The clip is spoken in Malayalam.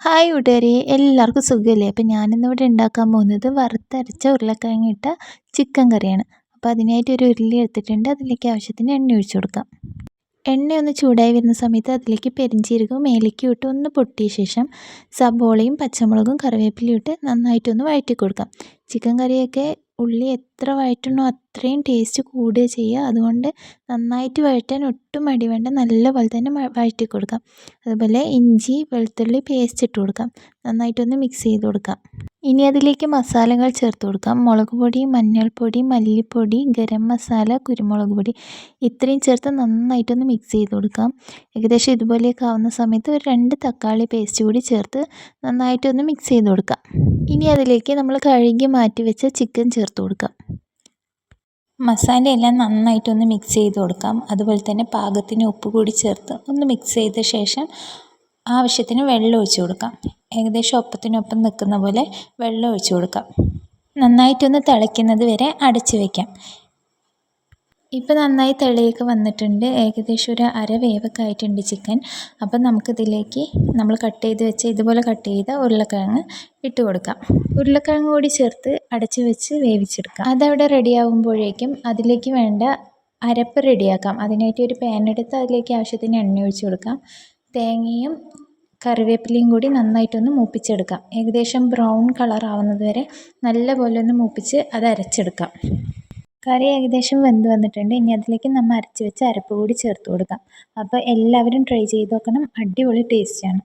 ഹായ് ഉടരെ എല്ലാവർക്കും സുഖമല്ലേ? അപ്പം ഞാനിന്നിവിടെ ഉണ്ടാക്കാൻ പോകുന്നത് വറുത്തരച്ച ഉരുളക്കിഴങ്ങ് ഇട്ട ചിക്കൻ കറിയാണ്. അപ്പോൾ അതിനായിട്ട് ഒരു ഉരുളി എടുത്തിട്ടുണ്ട്. അതിലേക്ക് ആവശ്യത്തിന് എണ്ണ ഒഴിച്ചു കൊടുക്കാം. എണ്ണ ഒന്ന് ചൂടായി വരുന്ന സമയത്ത് അതിലേക്ക് പെരിഞ്ചീരകവും ഏലക്കയും ഇട്ട് ഒന്ന് പൊട്ടിയ ശേഷം സബോളയും പച്ചമുളകും കറിവേപ്പിലയും ഇട്ട് നന്നായിട്ടൊന്ന് വഴറ്റി കൊടുക്കാം ചിക്കൻ കറിയൊക്കെ ഉള്ളി എത്ര വഴറ്റണോ അത്രയും ടേസ്റ്റ് കൂടുക ചെയ്യുക. അതുകൊണ്ട് നന്നായിട്ട് വഴറ്റാൻ ഒട്ടും മടി വേണ്ട. നല്ലപോലെ തന്നെ വഴറ്റി കൊടുക്കാം. അതുപോലെ ഇഞ്ചി വെളുത്തുള്ളി പേസ്റ്റ് ഇട്ട് കൊടുക്കാം. നന്നായിട്ടൊന്ന് മിക്സ് ചെയ്ത് കൊടുക്കാം. ഇനി അതിലേക്ക് മസാലകൾ ചേർത്ത് കൊടുക്കാം. മുളക് പൊടി മഞ്ഞൾപ്പൊടി മല്ലിപ്പൊടി ഗരം മസാല കുരുമുളക് പൊടി ഇത്രയും ചേർത്ത് നന്നായിട്ടൊന്ന് മിക്സ് ചെയ്ത് കൊടുക്കാം. ഏകദേശം ഇതുപോലെയൊക്കെ ആവുന്ന സമയത്ത് ഒരു രണ്ട് തക്കാളി പേസ്റ്റ് കൂടി ചേർത്ത് നന്നായിട്ടൊന്ന് മിക്സ് ചെയ്ത് കൊടുക്കാം. ഇനി അതിലേക്ക് നമ്മൾ കഴുകി മാറ്റി വെച്ച ചിക്കൻ ചേർത്ത് കൊടുക്കാം. മസാലയെല്ലാം നന്നായിട്ടൊന്ന് മിക്സ് ചെയ്ത് കൊടുക്കാം. അതുപോലെ തന്നെ പാകത്തിന് ഉപ്പ് കൂടി ചേർത്ത് ഒന്ന് മിക്സ് ചെയ്ത ശേഷം ആവശ്യത്തിന് വെള്ളം ഒഴിച്ച് കൊടുക്കാം. ഏകദേശം ഒപ്പത്തിനൊപ്പം നിൽക്കുന്ന പോലെ വെള്ളം ഒഴിച്ച് കൊടുക്കാം. നന്നായിട്ടൊന്ന് തിളയ്ക്കുന്നത് വരെ അടച്ചു വയ്ക്കാം ഇപ്പോൾ നന്നായി തെളിയൊക്കെ വന്നിട്ടുണ്ട്. ഏകദേശം ഒരു അര വേവൊക്കെ ആയിട്ടുണ്ട് ചിക്കൻ. അപ്പം നമുക്കിതിലേക്ക് നമ്മൾ കട്ട് ചെയ്ത് വെച്ച ഇതുപോലെ കട്ട് ചെയ്ത ഉരുളക്കിഴങ്ങ് ഇട്ട് കൊടുക്കാം. ഉരുളക്കിഴങ്ങ് കൂടി ചേർത്ത് അടച്ച് വെച്ച് വേവിച്ചെടുക്കാം. അതവിടെ റെഡിയാകുമ്പോഴേക്കും അതിലേക്ക് വേണ്ട അരപ്പ് റെഡിയാക്കാം അതിനായിട്ട് ഒരു പാൻ എടുത്ത് അതിലേക്ക് ആവശ്യത്തിന് എണ്ണ ഒഴിച്ച് കൊടുക്കാം. തേങ്ങയും കറിവേപ്പിലയും കൂടി നന്നായിട്ടൊന്ന് മൂപ്പിച്ചെടുക്കാം. ഏകദേശം ബ്രൗൺ കളർ ആവുന്നത് വരെ നല്ലപോലെ ഒന്ന് മൂപ്പിച്ച് അത് അരച്ചെടുക്കാം. കറി ഏകദേശം വെന്ത് വന്നിട്ടുണ്ട്. ഇനി അതിലേക്ക് നമ്മൾ അരച്ച് വെച്ച അരപ്പ് കൂടി ചേർത്ത് കൊടുക്കാം. അപ്പോൾ എല്ലാവരും ട്രൈ ചെയ്ത് നോക്കണം. അടിപൊളി ടേസ്റ്റാണ്